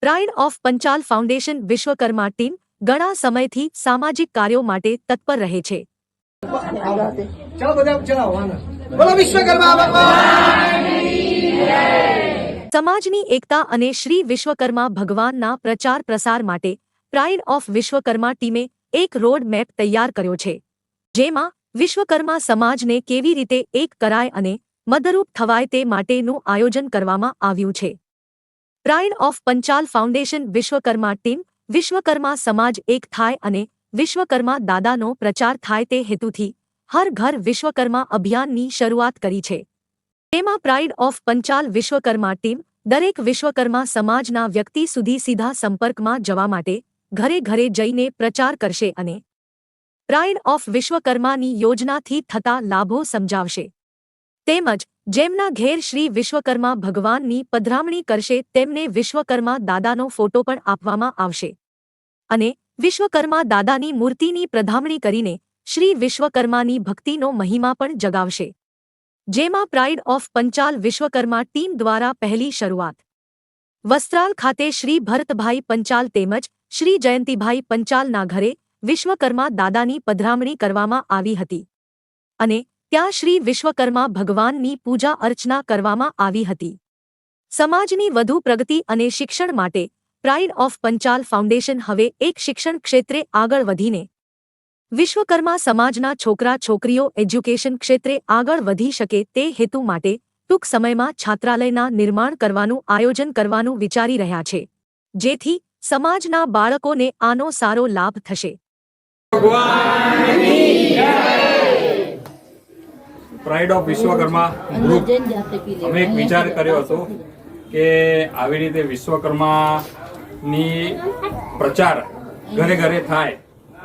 Pride of Panchal foundation Vishwakarma team ઘણા સમયથી સામાજિક કાર્યો માટે તત્પર રહે છે. સમાજની એકતા અને શ્રી વિશ્વકર્મા ભગવાનના પ્રચાર પ્રસાર માટે પ્રાઇડ ઓફ વિશ્વકર્મા ટીમે એક રોડ મેપ તૈયાર કર્યો છે. જેમાં વિશ્વકર્મા સમાજને કેવી રીતે એક કરાય અને મદરૂપ થવાય તે માટેનું આયોજન કરવામાં આવ્યું છે. Pride of Panchal foundation Vishwakarma team, Vishwakarma સમાજ એક થાય અને વિશ્વકર્મા દાદાનો પ્રચાર થાય તે હેતુથી હર ઘર વિશ્વકર્મા અભિયાનની શરૂઆત કરી છે. તેમાં pride of Panchal Vishwakarma team, દરેક વિશ્વકર્મા સમાજના વ્યક્તિ સુધી સીધા સંપર્કમાં જવા માટે ઘરે ઘરે જઈને પ્રચાર કરશે અને પ્રાઇડ ઓફ વિશ્વકર્માની યોજનાથી થતા લાભો સમજાવશે. તેમજ જેમના ઘેર શ્રી વિશ્વકર્મા ભગવાનની પધરામણી કરશે તેમને વિશ્વકર્મા દાદાનો ફોટો પણ આપવામાં આવશે. અને વિશ્વકર્મા દાદાની મૂર્તિની પ્રધામણી કરીને શ્રી વિશ્વકર્માની ભક્તિનો મહિમા પણ જગાવશે. જેમાં pride of Panchal Vishwakarma team દ્વારા પહેલી શરૂઆત. વસ્ત્રાલ ખાતે શ્રી ભરતભાઈ પંચાલ તેમજ શ્રી જયંતિભાઈ પંચાલના ઘરે વિશ્વકર્મા દાદાની પધરામણી કરવામાં આવી હતી. અને ત્યાં શ્રી વિશ્વકર્મા ભગવાનની પૂજા અર્ચના કરવામાં આવી હતી. સમાજની વધુ પ્રગતિ અને શિક્ષણ માટે પ્રાઇડ ઓફ પંચાલ ફાઉન્ડેશન હવે એક શિક્ષણ ક્ષેત્રે આગળ વધીને વિશ્વકર્મા સમાજના છોકરા છોકરીઓ એજ્યુકેશન ક્ષેત્રે આગળ વધી શકે તે હેતુ માટે ટૂંક સમયમાં છાત્રાલયના નિર્માણ કરવાનું આયોજન કરવાનું વિચારી રહ્યા છે. જેથી સમાજના બાળકોને આનો સારો લાભ થશે. પ્રાઇડ ઓફ વિશ્વકર્મા ગ્રુપ અમે એક વિચાર કર્યો હતો કે આવી રીતે વિશ્વકર્માની પ્રચાર ઘરે ઘરે થાય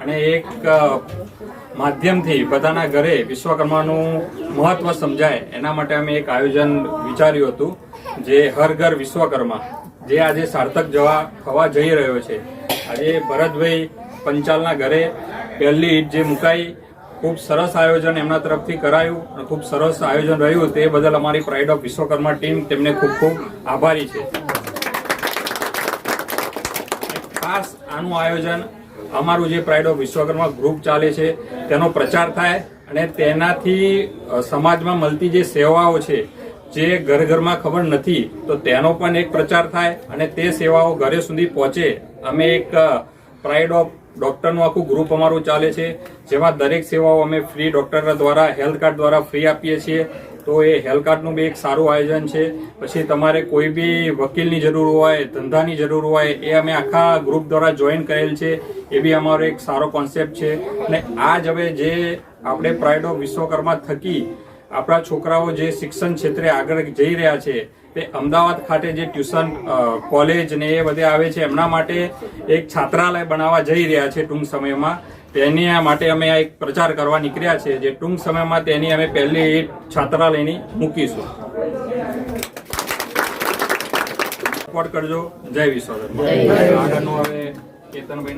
અને એક માધ્યમથી બધાના ઘરે વિશ્વકર્માનું મહત્વ સમજાય. એના માટે અમે એક આયોજન વિચાર્યું હતું જે હર ઘર વિશ્વકર્મા, જે આજે સાર્થક જવા, થવા જઈ રહ્યો છે. આજે ભરતભાઈ પંચાલના ઘરે પહેલી ઈટ જે મુકાઈ ખૂબ સરસ આયોજન એમના તરફથી કરાયું અને ખૂબ સરસ આયોજન રહ્યું તે બદલ અમારી પ્રાઇડ ઓફ વિશ્વકર્મા ટીમ તેમને ખૂબ ખૂબ આભારી છે. ખાસ આનું આયોજન અમારું જે પ્રાઇડ ઓફ વિશ્વકર્મા ગ્રુપ ચાલે છે તેનો પ્રચાર થાય અને તેનાથી સમાજમાં મળતી જે સેવાઓ છે, જે ઘર ઘરમાં ખબર નથી, તો તેનો પણ એક પ્રચાર થાય અને તે સેવાઓ ઘરે સુધી પહોંચે. અમે એક પ્રાઇડ ઓફ ડોક્ટરનું આખું ગ્રુપ અમારું ચાલે છે. જેમાં દરેક સેવાઓ અમે ફ્રી ડોક્ટર દ્વારા, હેલ્થ કાર્ડ દ્વારા ફ્રી આપીએ છીએ. તો એ હેલ્થ કાર્ડનું બી એક સારું આયોજન છે. પછી તમારે કોઈ બી વકીલની જરૂર હોય, ધંધાની જરૂર હોય, એ અમે આખા ગ્રુપ દ્વારા જોઈન કરેલ છે. એ બી અમારો એક સારો કોન્સેપ્ટ છે. અને આ જ હવે જે આપણે પ્રાઇડ વિશ્વકર્મા થકી આપણા છોકરાઓ જે શિક્ષણ ક્ષેત્રે આગળ જઈ રહ્યા છે તે અમદાવાદ ખાતે જે ટ્યુશન કોલેજ ને એ બધે આવે છે એમના માટે એક છાત્રાલય બનાવવા જઈ રહ્યા છે ટૂંક સમયમાં. તેની આ માટે અમે આ એક પ્રચાર કરવા નીકળ્યા છે જે ટૂંક સમયમાં તેની અમે પહેલી એ છાત્રાલયની મૂકીશું. સપોર્ટ કરજો. જય વિશ્વકર્મા આગળનું હવે કેતનભાઈ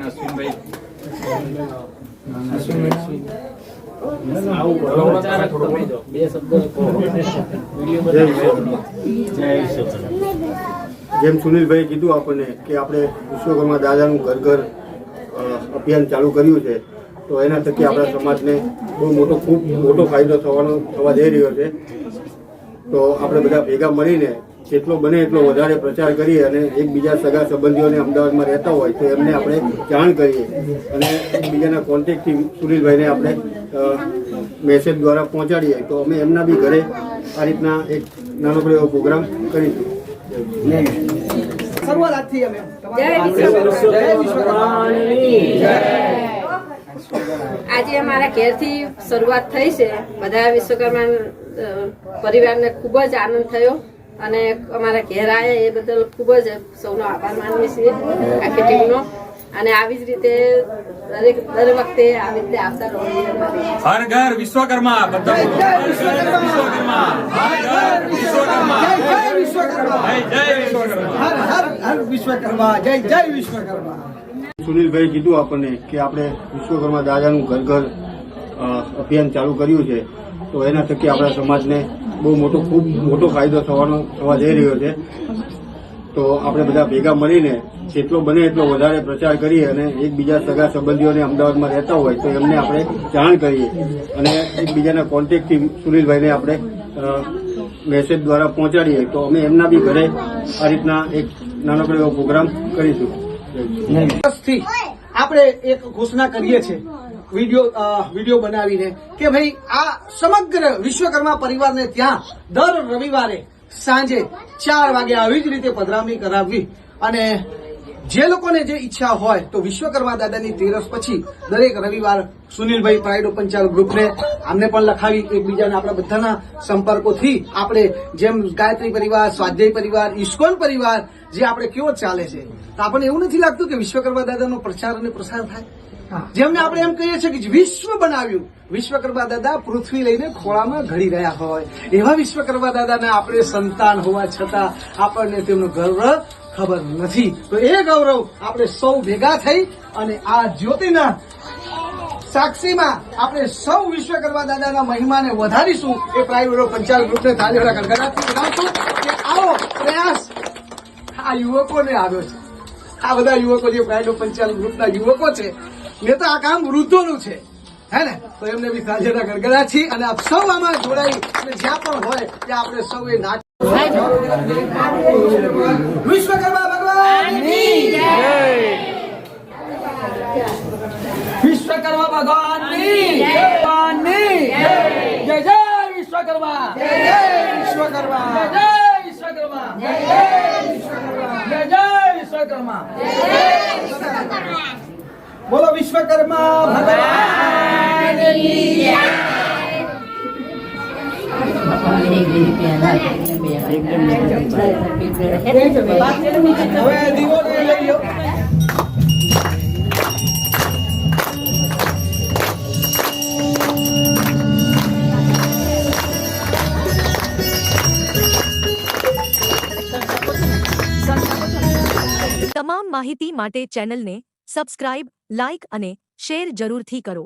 જેમ સુનિલભાઈ કીધું આપણને કે આપણે વિશ્વકર્મા દાદાનું ઘર ઘર અભિયાન ચાલુ કર્યું છે, તો એના થકી આપણા સમાજને બહુ મોટો, ખૂબ મોટો ફાયદો થવાનો થવા જઈ રહ્યો છે. તો આપણે બધા ભેગા મળીને જેટલો બને એટલો વધારે પ્રચાર કરીએ અને એકબીજા સગા સંબંધીઓને અમદાવાદમાં રહેતા હોય તો એમને આપણે જાણ કરીએ. અને એકબીજાના કોન્ટેક્ટથી સુનિલભાઈને આપણે મેસેજ દ્વારા પહોંચાડીએ. તો અમે એમના બી ઘરે આ રીતના એક નાનકડો એવો પ્રોગ્રામ કરીશું. શરૂઆત અમે જય તમારી જય વિશ્વકર્મા. આજે અમારા ઘેરથી શરૂઆત થઈ છે. બધા વિશ્વકર્મા પરિવારને ખૂબ જ આનંદ થયો. અને અમારા ઘેર આવ્યા એ બદલ ખૂબ જ સૌનો આભાર માનીએ છીએ આખી ટીમનો. અને આવી જ રીતે દરેક દર વખતે આવી રીતે આવતા રહો હર ઘર વિશ્વકર્મા બધા બોલો. જય હર ઘર વિશ્વકર્મા. હર ઘર વિશ્વકર્મા. જય વિશ્વકર્મા. જય જય વિશ્વકર્મા. હર હર હર વિશ્વકર્મા. જય જય વિશ્વકર્મા. સુનિલભાઈ કીધું આપણને કે આપણે વિશ્વકર્મા દાદાનું ઘર ઘર અભિયાન ચાલુ કર્યું છે. તો એના થકી આપણા સમાજને બહુ મોટો, ખૂબ મોટો ફાયદો થવાનો, થવા જઈ રહ્યો છે. તો આપણે બધા ભેગા મળીને જેટલો બને એટલો વધારે પ્રચાર કરીએ અને એકબીજા સગા સંબંધીઓને અમદાવાદમાં રહેતા હોય તો એમને આપણે જાણ કરીએ. અને એકબીજાના કોન્ટેક્ટથી સુનિલભાઈને આપણે મેસેજ દ્વારા પહોંચાડીએ તો અમે એમના બી ઘરે આ રીતના એક નાનકડો એવો પ્રોગ્રામ કરીશું. આપણે એક ઘોષણા કરીએ છીએ. વીડિયો વીડિયો બનાવીને કે ભાઈ, આ સમગ્ર વિશ્વકર્મા પરિવારને ત્યાં દર રવિવારે સાંજે ચાર વાગે આવી જ રીતે પધરામણી કરાવવી. અને જે લોકોને જે ઈચ્છા હોય, તો વિશ્વકર્મા દાદાની તેરસ પછી દરેક રવિવાર સુનિલભાઈ પ્રાઇડ પંચાલ ચાલ ગ્રુપને આમને પણ લખાવી, એકબીજાને આપણા બધાના સંપર્કોથી આપણે જેમ ગાયત્રી પરિવાર, સ્વાધ્યાય પરિવાર ઇસ્કોન પરિવાર, જે આપણે કેવો ચાલે છે. તો આપણને એવું નથી લાગતું કે વિશ્વકર્મા દાદાનો પ્રચાર અને પ્રસાર થાય? જેમને આપણે એમ કહીએ છીએ કે વિશ્વ બનાવ્યું. વિશ્વકર્મા દાદા પૃથ્વી લઈને ખોળામાં ઘડી રહ્યા હોય. એવા વિશ્વકર્મા દાદાને આપણે સંતાન હોવા છતાં આપણને તેમનો ગૌરવ ખબર નથી. તો એ ગૌરવ આપણે સૌ ભેગા થઈ અને આ જ્યોતિના સાક્ષીમાં આપણે સૌ વિશ્વકર્મા દાદાના મહિમાને વધારીશું. એ પ્રાઇવેટ પંચાલ ગ્રુપને તાલીઓના ગણગણાટથી બનાવશું કે આવો પ્રયાસ આ યુવકોને આવ્યો છે. આ બધા યુવકો જે પ્રાઇવેટ પંચાલ ગ્રુપના યુવકો છે ને તો આ કામ વૃદ્ધોનું છે. હે ને? તો એમને બી સાજેના ગરગડા છીએ અને આપ સૌ આમાં જોડાઈ અને જ્યાં પણ હોય ત્યાં આપણે સૌ એ નાચ વિશ્વકર્મા ભગવાન વિશ્વકર્મા ભગવાન ભગવાન જય! જય! વિશ્વકર્મા! જય જય વિશ્વકર્મા! જય જય વિશ્વકર્મા! જય જય વિશ્વકર્મા! બોલો વિશ્વકર્મા! ભગવાન હવે દીવો લઈ લો તમામ માહિતી માટે ચેનલને સબસ્ક્રાઇબ લાઇક અને શેર જરૂરથી કરો.